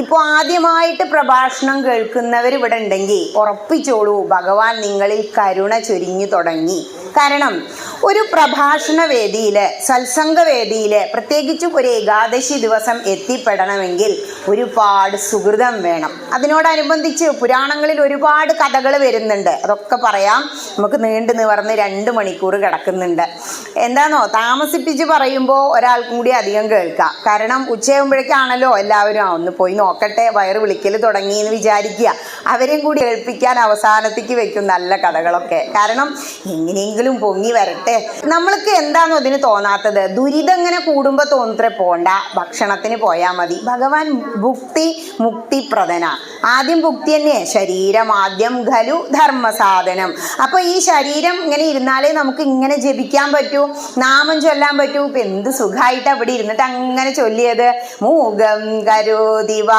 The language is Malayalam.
ഇപ്പോൾ ആദ്യമായിട്ട് പ്രഭാഷണം കേൾക്കുന്നവർ ഇവിടെ ഉണ്ടെങ്കിൽ ഉറപ്പിച്ചോളൂ ഭഗവാൻ നിങ്ങളിൽ കരുണ ചൊരിഞ്ഞു തുടങ്ങി. കാരണം ഒരു പ്രഭാഷണ വേദിയിൽ സത്സംഗ വേദിയിൽ പ്രത്യേകിച്ചും ഒരു ഏകാദശി ദിവസം എത്തിപ്പെടണമെങ്കിൽ ഒരുപാട് സുഹൃതം വേണം. അതിനോടനുബന്ധിച്ച് പുരാണങ്ങളിൽ ഒരുപാട് കഥകൾ വരുന്നുണ്ട്. അതൊക്കെ പറയാം. നമുക്ക് നീണ്ടു നിവർന്ന് രണ്ട് മണിക്കൂർ കിടക്കുന്നുണ്ട്. എന്താണോ താമസിപ്പിച്ച് പറയുമ്പോൾ ഒരാൾക്കും കൂടി അധികം കേൾക്കാം. കാരണം ഉച്ചയാകുമ്പോഴേക്കാണല്ലോ എല്ലാവരും ഒന്ന് പോയി നോക്കട്ടെ വയറ് വിളിക്കൽ തുടങ്ങി എന്ന് വിചാരിക്കുക. അവരെയും കൂടി കേൾപ്പിക്കാൻ അവസാനത്തേക്ക് വെക്കും നല്ല കഥകളൊക്കെ. കാരണം എങ്ങനെയെങ്കിലും പൊങ്ങി വരട്ടെ. നമ്മൾക്ക് എന്താണോ അതിന് തോന്നാത്തത്? ദുരിതം ഇങ്ങനെ കൂടുമ്പോൾ തോന്നത്രേ പോണ്ട. ഭക്ഷണത്തിന് പോയാൽ മതി. ഭഗവാൻ ഭുക്തി മുക്തിപ്രദന. ആദ്യം ഭുക്തി തന്നെ. ശരീരം ആദ്യം ഖലു ധർമ്മസാധനം. അപ്പൊ ഈ ശരീരം ഇങ്ങനെ ഇരുന്നാലേ നമുക്ക് ഇങ്ങനെ ജപിക്കാൻ പറ്റൂ നാമം ചൊല്ലാൻ പറ്റൂ. ഇപ്പൊ എന്ത് സുഖമായിട്ട് അവിടെ ഇരുന്നിട്ട് അങ്ങനെ ചൊല്ലിയത്? മൂകം കരോതിവ